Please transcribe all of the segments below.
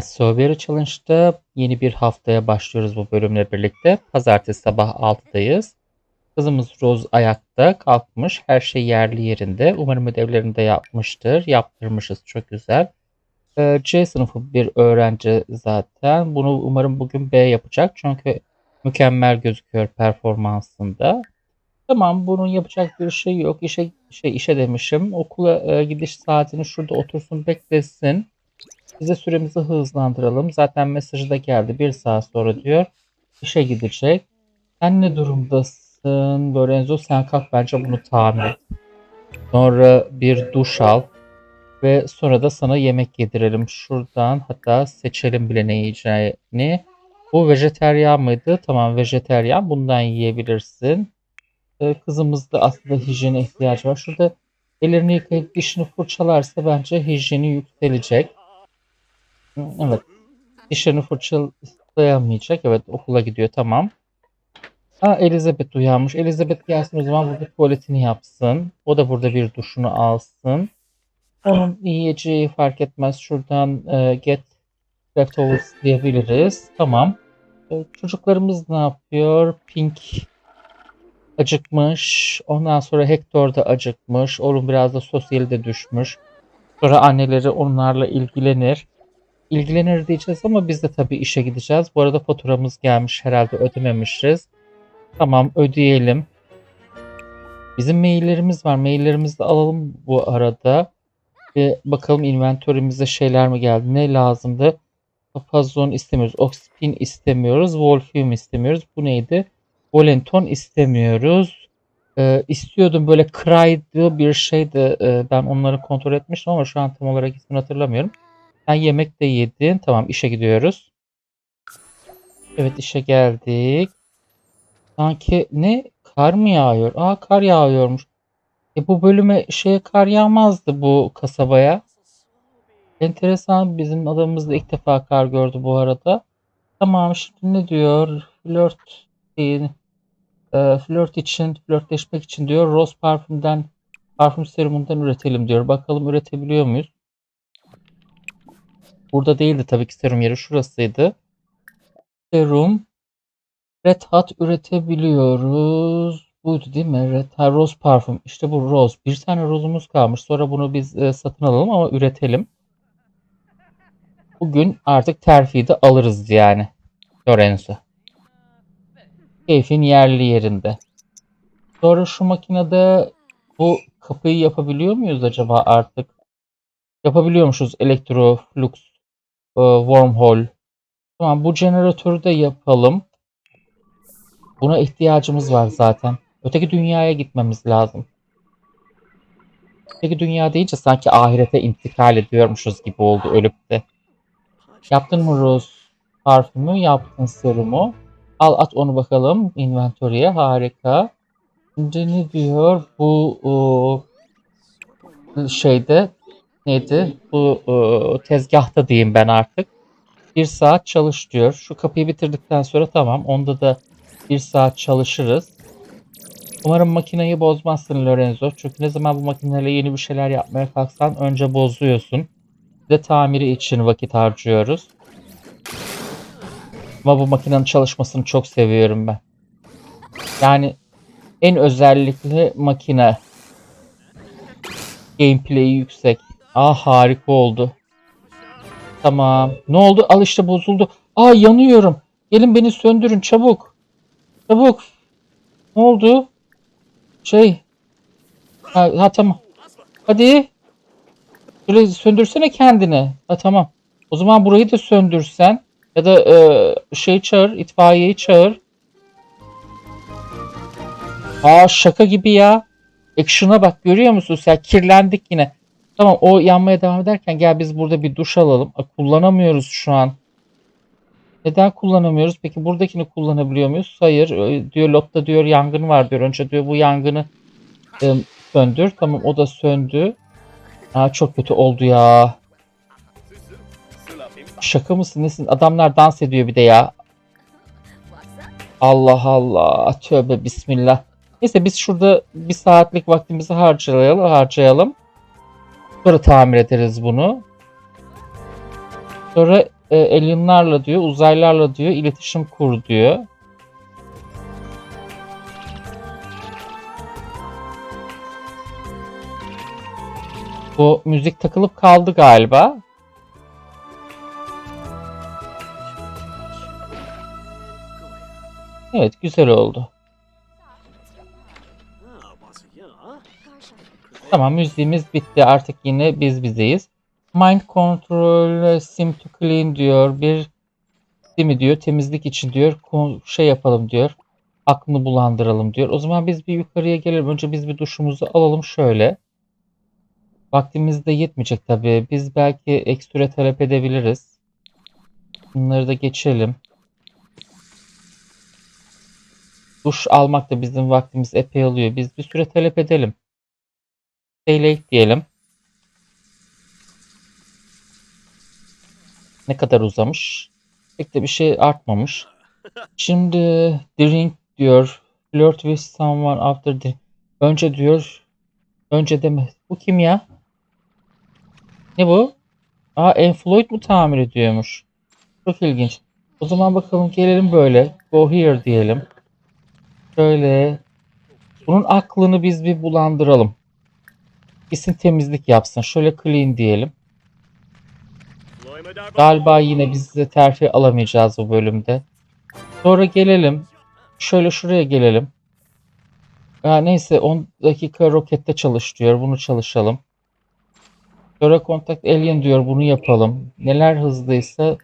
Strawberry Challenge'da yeni bir haftaya başlıyoruz bu bölümle birlikte. Pazartesi sabah 6'dayız. Kızımız Rose ayakta kalkmış. Her şey yerli yerinde. Umarım ödevlerini de yapmıştır. Yaptırmışız. Çok güzel. Ee, C sınıfı bir öğrenci zaten. Bunu umarım bugün B yapacak. Çünkü mükemmel gözüküyor performansında. Tamam bunun yapacak bir şey yok. İşe şey işe demişim. Okula e, gidiş saatini şurada otursun beklesin. Bize süremizi hızlandıralım. Zaten mesajı da geldi. Bir saat sonra diyor. İşe gidecek. Sen ne durumdasın? Lorenzo sen kalk bence bunu tamir et. Sonra bir duş al. Ve sonra da sana yemek yedirelim. Şuradan hatta seçelim bile ne yiyeceğini. Bu vejeteryan mıydı? Tamam vejeteryan. Bundan yiyebilirsin. Ee, Kızımız da aslında hijyene ihtiyacı var. Şurada ellerini yıkayıp dişini fırçalarsa bence hijyeni yükselecek. Evet. Dişlerini fırçalayamayacak. Evet okula gidiyor tamam. Ha Elizabeth uyanmış. Elizabeth gelsin o zaman burada tuvaletini yapsın. O da burada bir duşunu alsın. Onun yiyeceği fark etmez. Şuradan e, get leftovers diyebiliriz. Tamam. E, çocuklarımız ne yapıyor? Pink acıkmış. Ondan sonra Hector da acıkmış. Onun biraz da sosyali de düşmüş. Sonra anneleri onlarla ilgilenir. İlgilenir diyeceğiz ama biz de tabii işe gideceğiz. Bu arada faturamız gelmiş herhalde ödememişiz. Tamam ödeyelim. Bizim maillerimiz var. Maillerimizi de alalım bu arada. Ve bakalım inventörümüze şeyler mi geldi? Ne lazımdı? Papazon istemiyoruz. Oxpin istemiyoruz. Wolfium istemiyoruz. Bu neydi? Volenton istemiyoruz. Ee, istiyordum böyle Cry'dı bir şeydi. Ee, ben onları kontrol etmiştim ama şu an tam olarak ismini hatırlamıyorum. Sen yemek de yedin. Tamam işe gidiyoruz. Evet işe geldik. Sanki ne? Kar mı yağıyor? Aa kar yağıyormuş. E bu bölüme şeye kar yağmazdı bu kasabaya. Enteresan bizim adamımız da ilk defa kar gördü bu arada. Tamam şimdi ne diyor? Flört değil. E, flört için, flörtleşmek için diyor. Rose parfümden, parfüm serumundan üretelim diyor. Bakalım üretebiliyor muyuz? Burada değildi tabii ki serum yeri şurasıydı. Serum Red Hot üretebiliyoruz. Buydu değil mi? Red Hot Rose parfüm. İşte bu Rose. Bir tane rozumuz kalmış. Sonra bunu biz e, satın alalım ama üretelim. Bugün artık terfiyi de alırız yani. Lorenzo. Keyfin yerli yerinde. Sonra şu makinede bu kapıyı yapabiliyor muyuz acaba artık? Yapabiliyormuşuz. Electroflux e, wormhole. Tamam bu jeneratörü de yapalım. Buna ihtiyacımız var zaten. Öteki dünyaya gitmemiz lazım. Öteki dünya deyince sanki ahirete intikal ediyormuşuz gibi oldu ölüp de. Yaptın mı Rose parfümü? Yaptın serumu. Al at onu bakalım inventory'e. Harika. Şimdi ne diyor? Bu o, şeyde neydi? Bu o, tezgahta diyeyim ben artık. Bir saat çalış diyor. Şu kapıyı bitirdikten sonra tamam. Onda da bir saat çalışırız. Umarım makineyi bozmazsın Lorenzo. Çünkü ne zaman bu makineyle yeni bir şeyler yapmaya kalksan önce bozuyorsun. De tamiri için vakit harcıyoruz. Ama bu makinenin çalışmasını çok seviyorum ben. Yani en özellikli makine. Gameplay'i yüksek. Ah harika oldu. Tamam. Ne oldu? Al işte bozuldu. Aa yanıyorum. Gelin beni söndürün çabuk. Çabuk. Ne oldu? Şey. Ha, ha tamam. Hadi. Şöyle söndürsene kendini. Ha tamam. O zaman burayı da söndürsen. Ya da e, şey çağır. itfaiyeyi çağır. Aa şaka gibi ya. Action'a bak görüyor musun sen? Kirlendik yine. Tamam o yanmaya devam ederken gel biz burada bir duş alalım. Aa, kullanamıyoruz şu an. Neden kullanamıyoruz? Peki buradakini kullanabiliyor muyuz? Hayır. Ö- Diyor lotta diyor yangın var diyor. Önce diyor bu yangını e, söndür. Tamam o da söndü. Aa, çok kötü oldu ya. Şaka mısın nesin? Adamlar dans ediyor bir de ya. Allah Allah. Tövbe bismillah. Neyse biz şurada bir saatlik vaktimizi harcayalım. harcayalım. Sonra tamir ederiz bunu. Sonra e, alienlarla diyor, uzaylılarla diyor iletişim kur diyor. Bu müzik takılıp kaldı galiba. Evet güzel oldu. Tamam müziğimiz bitti. Artık yine biz bizeyiz. Mind control sim to clean diyor. Bir mi diyor. Temizlik için diyor. Şey yapalım diyor. Aklını bulandıralım diyor. O zaman biz bir yukarıya gelelim. Önce biz bir duşumuzu alalım şöyle. Vaktimiz de yetmeyecek tabii. Biz belki ekstra talep edebiliriz. Bunları da geçelim. Duş almak da bizim vaktimiz epey alıyor. Biz bir süre talep edelim. Late diyelim. Ne kadar uzamış? Pek de bir şey artmamış. Şimdi drink diyor. Flirt with someone after drink. Önce diyor. Önce deme. Bu kim ya? Ne bu? Aa Enfloyd mu tamir ediyormuş? Çok ilginç. O zaman bakalım gelelim böyle. Go here diyelim. Şöyle. Bunun aklını biz bir bulandıralım. Gitsin temizlik yapsın. Şöyle clean diyelim. Galiba yine biz de terfi alamayacağız bu bölümde. Sonra gelelim. Şöyle şuraya gelelim. Ya neyse 10 dakika rokette çalış diyor. Bunu çalışalım. Sonra contact alien diyor. Bunu yapalım. Neler hızlıysa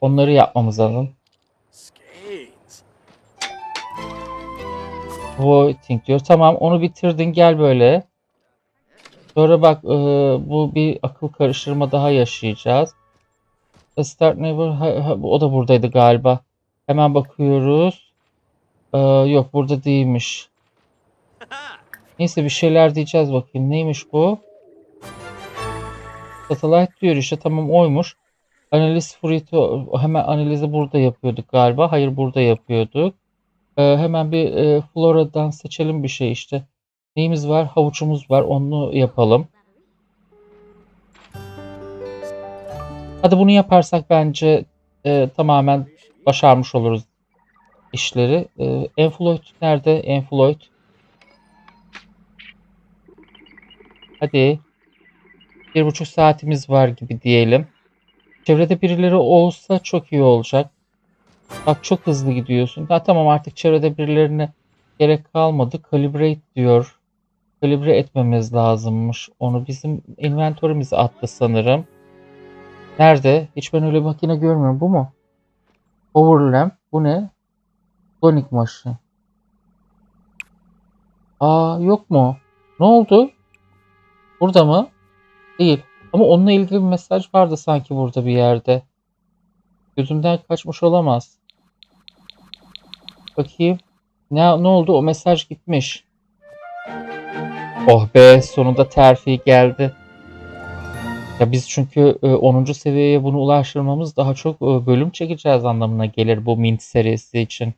onları yapmamız lazım. Voting diyor. Tamam onu bitirdin gel böyle. Sonra bak e, bu bir akıl karıştırma daha yaşayacağız. Start Never ha- ha- o da buradaydı galiba. Hemen bakıyoruz. E, yok burada değilmiş. Neyse bir şeyler diyeceğiz bakayım. Neymiş bu? Satellite diyor işte tamam oymuş. Analiz Frito hemen analizi burada yapıyorduk galiba. Hayır burada yapıyorduk. Ee, hemen bir e, Flora'dan seçelim bir şey işte. Neyimiz var? Havuçumuz var. Onu yapalım. Hadi bunu yaparsak bence e, tamamen başarmış oluruz işleri. E, Enfloyd nerede? Enfloyd. Hadi. Bir buçuk saatimiz var gibi diyelim. Çevrede birileri olsa çok iyi olacak. Bak çok hızlı gidiyorsun. Ha tamam artık çevrede birilerine gerek kalmadı. Calibrate diyor. Kalibre etmemiz lazımmış. Onu bizim inventörümüze attı sanırım. Nerede? Hiç ben öyle makine görmüyorum. Bu mu? Overlamp. Bu ne? Sonic Machine. Aa yok mu? Ne oldu? Burada mı? Değil. Ama onunla ilgili bir mesaj vardı sanki burada bir yerde. Gözümden kaçmış olamaz. Bakayım. Ne, ne oldu? O mesaj gitmiş. Oh be sonunda terfi geldi. Ya biz çünkü e, 10. seviyeye bunu ulaştırmamız daha çok e, bölüm çekeceğiz anlamına gelir bu Mint serisi için.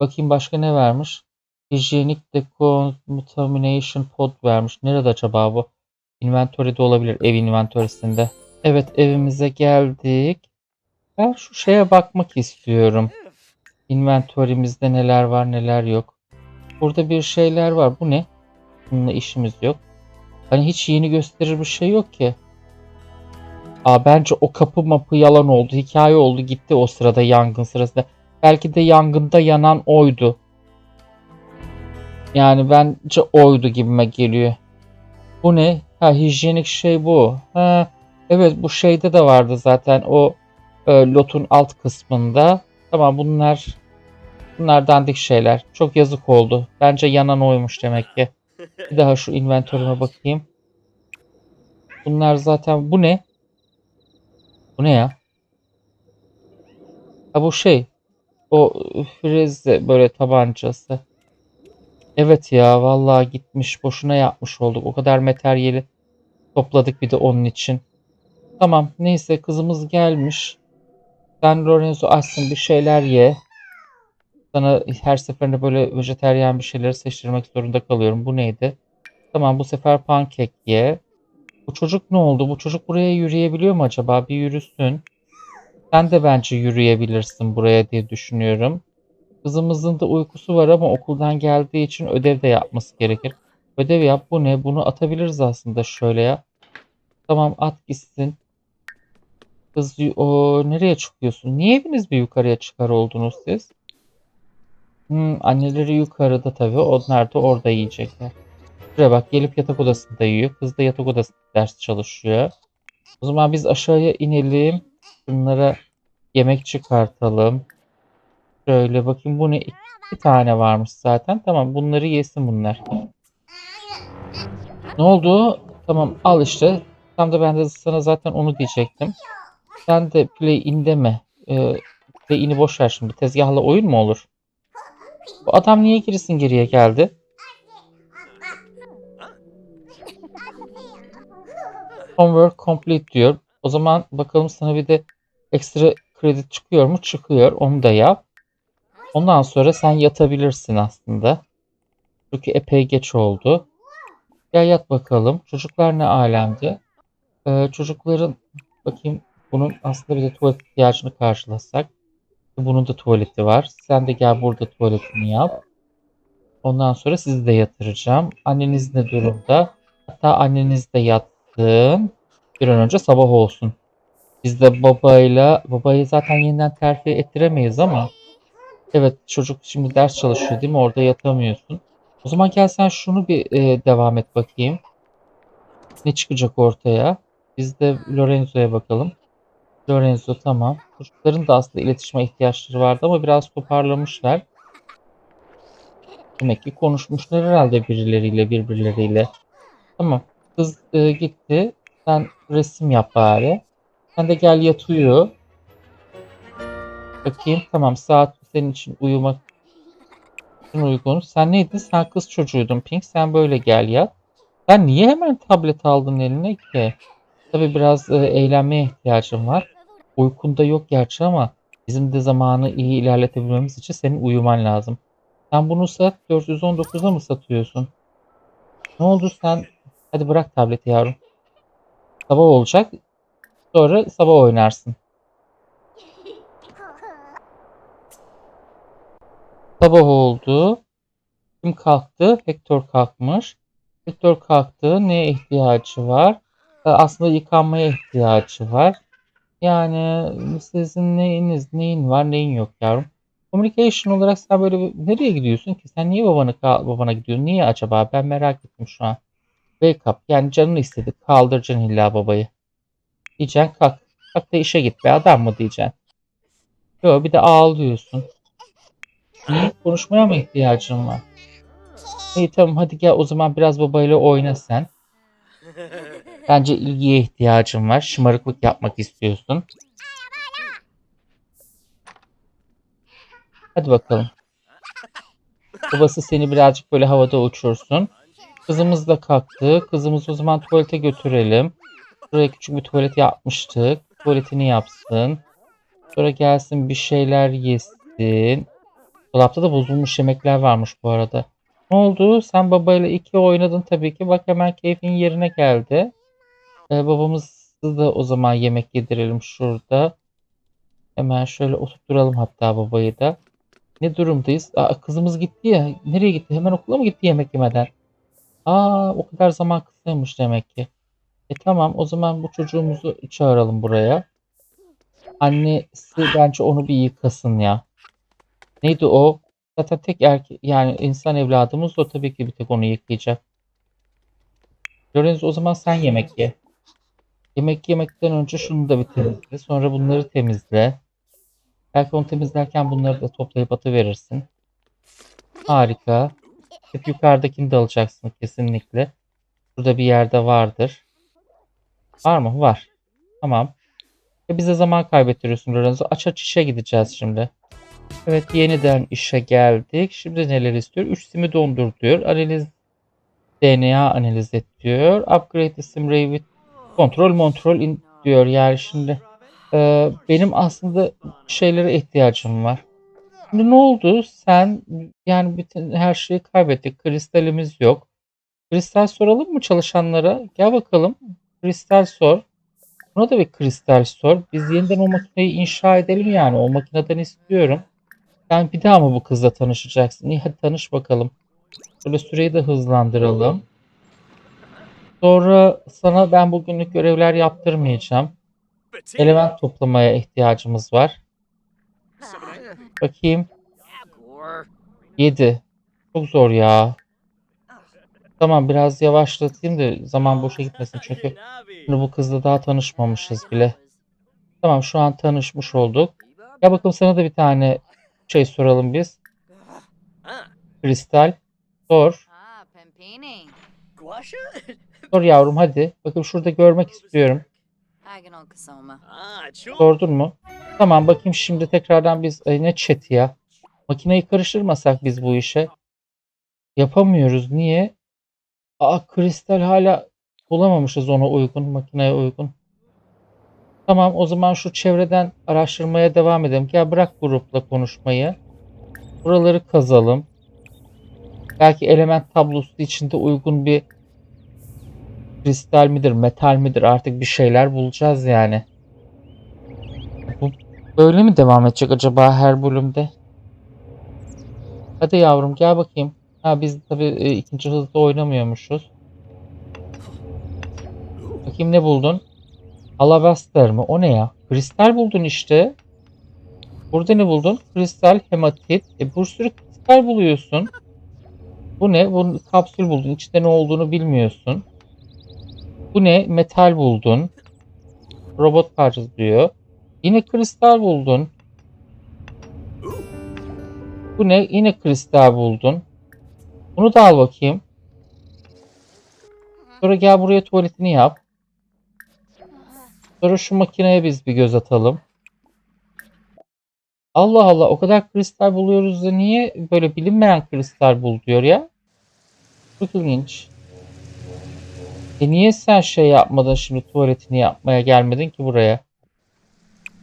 Bakayım başka ne vermiş? Hijyenik Decontamination Pod vermiş. Nerede acaba bu? Inventory'de olabilir. Ev inventory'sinde. Evet evimize geldik. Ben şu şeye bakmak istiyorum. Inventory'mizde neler var neler yok. Burada bir şeyler var. Bu ne? Bununla işimiz yok. Hani hiç yeni gösterir bir şey yok ki. Aa, bence o kapı mapı yalan oldu. Hikaye oldu gitti o sırada yangın sırasında. Belki de yangında yanan oydu. Yani bence oydu gibime geliyor. Bu ne? Ha hijyenik şey bu. Ha evet bu şeyde de vardı zaten o e, lotun alt kısmında. Tamam bunlar bunlar dandik şeyler. Çok yazık oldu. Bence yanan oymuş demek ki. Bir daha şu inventörüme bakayım. Bunlar zaten bu ne? Bu ne ya? Ha bu şey. O freze böyle tabancası. Evet ya vallahi gitmiş. Boşuna yapmış olduk. O kadar materyali topladık bir de onun için. Tamam neyse kızımız gelmiş. Sen Lorenzo açsın bir şeyler ye. Sana her seferinde böyle vejeteryan bir şeyleri seçtirmek zorunda kalıyorum. Bu neydi? Tamam bu sefer pankek ye. Bu çocuk ne oldu? Bu çocuk buraya yürüyebiliyor mu acaba? Bir yürüsün. Sen de bence yürüyebilirsin buraya diye düşünüyorum. Kızımızın da uykusu var ama okuldan geldiği için ödev de yapması gerekir. Ödev yap bu ne? Bunu atabiliriz aslında şöyle ya. Tamam at gitsin. Kız o nereye çıkıyorsun? Niye eviniz bir yukarıya çıkar oldunuz siz? Hmm, anneleri yukarıda tabii. Onlar da orada yiyecekler. Şuraya bak gelip yatak odasında yiyor. Kız da yatak odasında ders çalışıyor. O zaman biz aşağıya inelim. Bunlara yemek çıkartalım. Şöyle bakayım bu ne? İki tane varmış zaten. Tamam bunları yesin bunlar. Ne oldu? Tamam al işte. Tam da ben de sana zaten onu diyecektim. Sen de play in deme. Ee, play in'i boş ver şimdi. Tezgahla oyun mu olur? Bu adam niye gerisin geriye geldi? Homework complete diyor. O zaman bakalım sana bir de ekstra kredi çıkıyor mu? Çıkıyor. Onu da yap. Ondan sonra sen yatabilirsin aslında. Çünkü epey geç oldu. Gel yat bakalım. Çocuklar ne alemde? Ee, çocukların bakayım bunun aslında bir de tuvalet ihtiyacını karşılasak. Bunun da tuvaleti var. Sen de gel burada tuvaletini yap. Ondan sonra sizi de yatıracağım. Anneniz ne durumda? Hatta anneniz de yatsın. Bir an önce sabah olsun. Biz de babayla, babayı zaten yeniden terfi ettiremeyiz ama evet çocuk şimdi ders çalışıyor değil mi? Orada yatamıyorsun. O zaman gel sen şunu bir e, devam et bakayım. Ne çıkacak ortaya? Biz de Lorenzo'ya bakalım. Lorenzo tamam. Çocukların da aslında iletişime ihtiyaçları vardı ama biraz toparlamışlar. Demek ki konuşmuşlar herhalde birileriyle birbirleriyle. Tamam. Kız e, gitti. Sen resim yap bari. Sen de gel yat uyu. Bakayım tamam saat senin için uyumak için uygun. Sen neydin? Sen kız çocuğuydun Pink. Sen böyle gel yat. Sen niye hemen tablet aldın eline ki? Tabii biraz e, eğlenmeye ihtiyacım var. Uykunda yok gerçi ama bizim de zamanı iyi ilerletebilmemiz için senin uyuman lazım. Sen bunu sat 419'a mı satıyorsun? Ne oldu sen? Hadi bırak tableti yavrum. Sabah olacak. Sonra sabah oynarsın. Sabah oldu. Kim kalktı? Hector kalkmış. Hector kalktı. Neye ihtiyacı var? Aslında yıkanmaya ihtiyacı var. Yani sizin neyiniz, neyin var, neyin yok yavrum. Communication olarak sen böyle nereye gidiyorsun ki? Sen niye babanı babana gidiyorsun? Niye acaba? Ben merak ettim şu an. Wake up. Yani canını istedi. Kaldıracaksın illa babayı. Diyeceksin kalk. Kalk da işe git be adam mı diyeceksin. Yok bir de ağlıyorsun. Niye? Konuşmaya mı ihtiyacın var? İyi tamam hadi gel o zaman biraz babayla oyna sen. Bence ilgiye ihtiyacın var. Şımarıklık yapmak istiyorsun. Hadi bakalım. Babası seni birazcık böyle havada uçursun. Kızımız da kalktı. Kızımızı o zaman tuvalete götürelim. Buraya küçük bir tuvalet yapmıştık. Tuvaletini yapsın. Sonra gelsin bir şeyler yesin. Dolapta da bozulmuş yemekler varmış bu arada. Ne oldu? Sen babayla iki oynadın tabii ki. Bak hemen keyfin yerine geldi. Ee, babamızı da o zaman yemek yedirelim şurada. Hemen şöyle oturtturalım hatta babayı da. Ne durumdayız? Aa, kızımız gitti ya. Nereye gitti? Hemen okula mı gitti yemek yemeden? Aa, o kadar zaman kısaymış demek ki. E tamam o zaman bu çocuğumuzu çağıralım buraya. Annesi bence onu bir yıkasın ya. Neydi o? Zaten tek erkek yani insan evladımız o tabii ki bir tek onu yıkayacak. Lorenzo o zaman sen yemek ye. Yemek yemekten önce şunu da bir temizle. Sonra bunları temizle. Belki onu temizlerken bunları da toplayıp atıverirsin. Harika. Hep yukarıdakini de alacaksın kesinlikle. Burada bir yerde vardır. Var mı? Var. Tamam. E bize zaman kaybettiriyorsun Lorenzo. Aç aç işe gideceğiz şimdi. Evet yeniden işe geldik. Şimdi neler istiyor? 3 simi dondur diyor. Analiz DNA analiz et diyor. Upgrade the sim with kontrol kontrol in diyor. Yani şimdi e, benim aslında şeylere ihtiyacım var. Şimdi ne oldu? Sen yani bütün her şeyi kaybettik. Kristalimiz yok. Kristal soralım mı çalışanlara? Gel bakalım. Kristal sor. Buna da bir kristal sor. Biz yeniden o makineyi inşa edelim yani. O makineden istiyorum. Sen bir daha mı bu kızla tanışacaksın? İyi hadi tanış bakalım. Böyle süreyi de hızlandıralım. Sonra sana ben bugünlük görevler yaptırmayacağım. Element toplamaya ihtiyacımız var. Bakayım. Gore. 7. Çok zor ya. Tamam biraz yavaşlatayım da zaman boşa gitmesin çünkü şimdi bu kızla daha tanışmamışız bile. Tamam şu an tanışmış olduk. Ya bakalım sana da bir tane şey soralım biz. Ah, Kristal. Sor. Sor yavrum hadi. Bakın şurada görmek istiyorum. Sordun mu? Tamam bakayım şimdi tekrardan biz Ay, ne chat'i ya. Makineyi karıştırmasak biz bu işe. Yapamıyoruz. Niye? Aa kristal hala bulamamışız ona uygun, makineye uygun. Tamam o zaman şu çevreden araştırmaya devam edelim. Gel bırak grupla konuşmayı. Buraları kazalım. Belki element tablosu içinde uygun bir kristal midir, metal midir artık bir şeyler bulacağız yani. Bu böyle mi devam edecek acaba her bölümde? Hadi yavrum gel bakayım. Ha biz tabii e, ikinci hızda oynamıyormuşuz. Bakayım ne buldun? Alabaster mı? O ne ya? Kristal buldun işte. Burada ne buldun? Kristal, hematit. E bir sürü kristal buluyorsun. Bu ne? Bu kapsül buldun. İçinde ne olduğunu bilmiyorsun. Bu ne? Metal buldun. Robot parçası diyor. Yine kristal buldun. Bu ne? Yine kristal buldun. Bunu da al bakayım. Sonra gel buraya tuvaletini yap. Sonra şu makineye biz bir göz atalım. Allah Allah o kadar kristal buluyoruz da niye böyle bilinmeyen kristal bul diyor ya. Çok ilginç. E niye sen şey yapmadın şimdi tuvaletini yapmaya gelmedin ki buraya?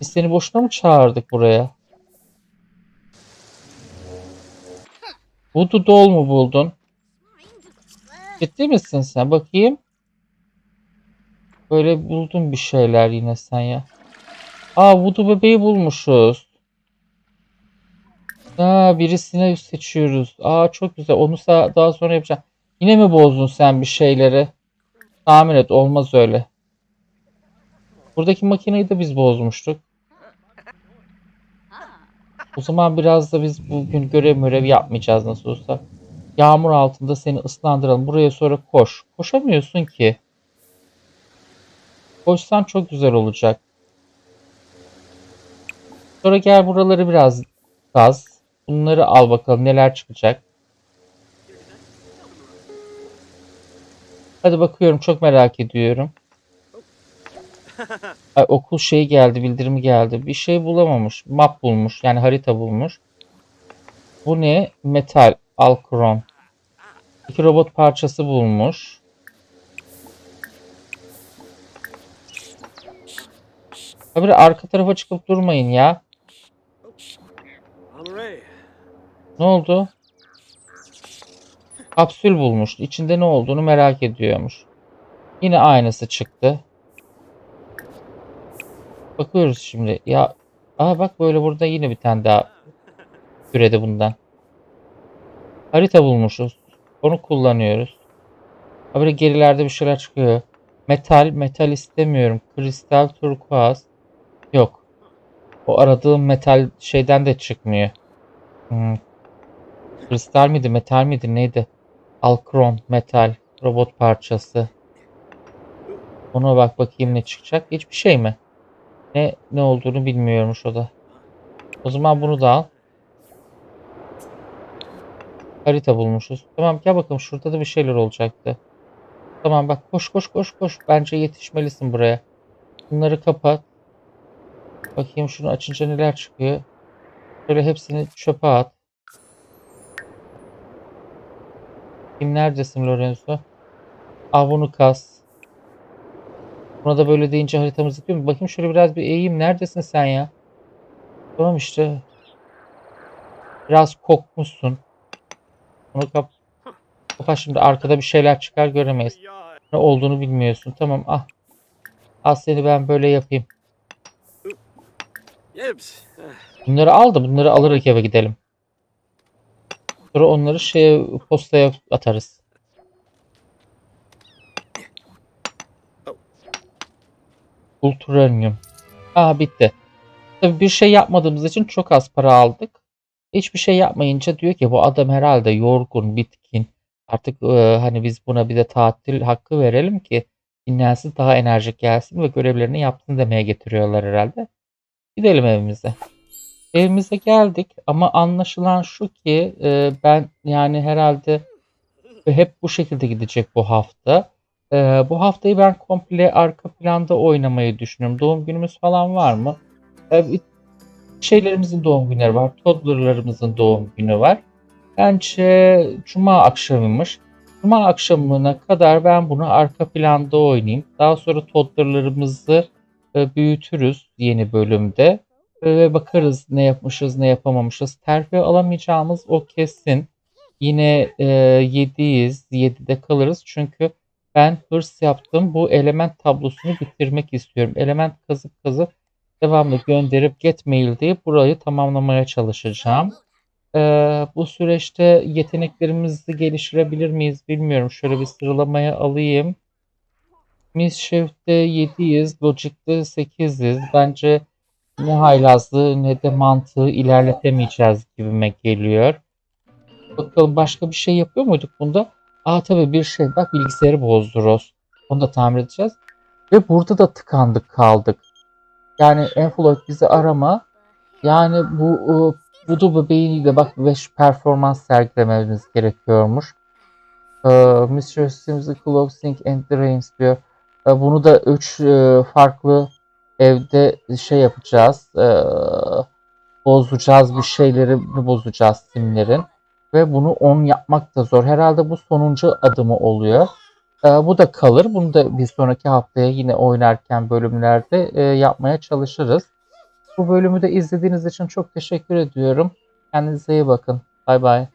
Biz seni boşuna mı çağırdık buraya? Voodoo doll mu buldun? Ciddi misin sen? Bakayım. Böyle buldun bir şeyler yine sen ya. Aa Voodoo bebeği bulmuşuz. Aa birisine seçiyoruz. Aa çok güzel. Onu daha sonra yapacağım. Yine mi bozdun sen bir şeyleri? Tahmin et olmaz öyle. Buradaki makineyi de biz bozmuştuk. O zaman biraz da biz bugün görev mörev yapmayacağız nasıl olsa. Yağmur altında seni ıslandıralım. Buraya sonra koş. Koşamıyorsun ki. Koşsan çok güzel olacak. Sonra gel buraları biraz kaz. Bunları al bakalım neler çıkacak. Hadi bakıyorum çok merak ediyorum. Ay, okul şeyi geldi bildirimi geldi. Bir şey bulamamış. Map bulmuş yani harita bulmuş. Bu ne? Metal. Alkron. İki robot parçası bulmuş. Abi arka tarafa çıkıp durmayın ya. Ne oldu? Kapsül bulmuş. İçinde ne olduğunu merak ediyormuş. Yine aynısı çıktı. Bakıyoruz şimdi. Ya Aa bak böyle burada yine bir tane daha türedi bundan. Harita bulmuşuz. Onu kullanıyoruz. Ha böyle gerilerde bir şeyler çıkıyor. Metal, metal istemiyorum. Kristal, turkuaz. Yok. O aradığım metal şeyden de çıkmıyor. Hmm. Kristal miydi, metal miydi, neydi? Alkron, metal, robot parçası. Ona bak bakayım ne çıkacak. Hiçbir şey mi? Ne ne olduğunu bilmiyormuş o da. O zaman bunu da al. Harita bulmuşuz. Tamam gel bakalım şurada da bir şeyler olacaktı. Tamam bak koş koş koş koş. Bence yetişmelisin buraya. Bunları kapat. Bakayım şunu açınca neler çıkıyor. Şöyle hepsini çöpe at. Kim neredesin Lorenzo? Bunu kas. Buna da böyle deyince haritamız yapıyor mu? Bakayım şöyle biraz bir eğeyim. Neredesin sen ya? Tamam işte. Biraz kokmuşsun. Bunu kap. Kapat şimdi arkada bir şeyler çıkar göremeyiz. Ne olduğunu bilmiyorsun. Tamam ah. Al seni ben böyle yapayım. Ah, Bunları al da bunları alarak eve gidelim. Sonra onları şeye postaya atarız. Ultranium. Aa bitti. Tabii bir şey yapmadığımız için çok az para aldık. Hiçbir şey yapmayınca diyor ki bu adam herhalde yorgun, bitkin. Artık e, hani biz buna bir de tatil hakkı verelim ki dinlensin daha enerjik gelsin ve görevlerini yapsın demeye getiriyorlar herhalde. Gidelim evimize. Evimize geldik ama anlaşılan şu ki e, ben yani herhalde hep bu şekilde gidecek bu hafta. E, bu haftayı ben komple arka planda oynamayı düşünüyorum. Doğum günümüz falan var mı? E, şeylerimizin doğum günleri var. Toddler'larımızın doğum günü var. Bence cuma akşamıymış. Cuma akşamına kadar ben bunu arka planda oynayayım. Daha sonra toddler'larımızı e, büyütürüz yeni bölümde. Ve bakarız ne yapmışız ne yapamamışız. Terfi alamayacağımız o kesin. Yine e, 7'yiz. 7'de kalırız. Çünkü ben hırs yaptım. Bu element tablosunu bitirmek istiyorum. Element kazıp kazıp devamlı gönderip get mail deyip burayı tamamlamaya çalışacağım. E, bu süreçte yeteneklerimizi geliştirebilir miyiz bilmiyorum. Şöyle bir sıralamaya alayım. Mischief'te 7'yiz. Logic'te 8'iz. Bence ne haylazlığı ne de mantığı ilerletemeyeceğiz gibime geliyor. Bakalım başka bir şey yapıyor muyduk bunda? Aa tabii bir şey. Bak bilgisayarı bozdu Ross. Onu da tamir edeceğiz. Ve burada da tıkandık kaldık. Yani Enfloid bizi arama. Yani bu bu Voodoo bebeğiyle bak 5 performans sergilememiz gerekiyormuş. Ee, Mr. Sims'in Closing and Drains diyor. Ee, bunu da 3 farklı evde şey yapacağız. Ee, bozacağız bir şeyleri bozacağız simlerin. Ve bunu 10 yapmak da zor. Herhalde bu sonuncu adımı oluyor. Ee, bu da kalır. Bunu da bir sonraki haftaya yine oynarken bölümlerde e, yapmaya çalışırız. Bu bölümü de izlediğiniz için çok teşekkür ediyorum. Kendinize iyi bakın. Bay bay.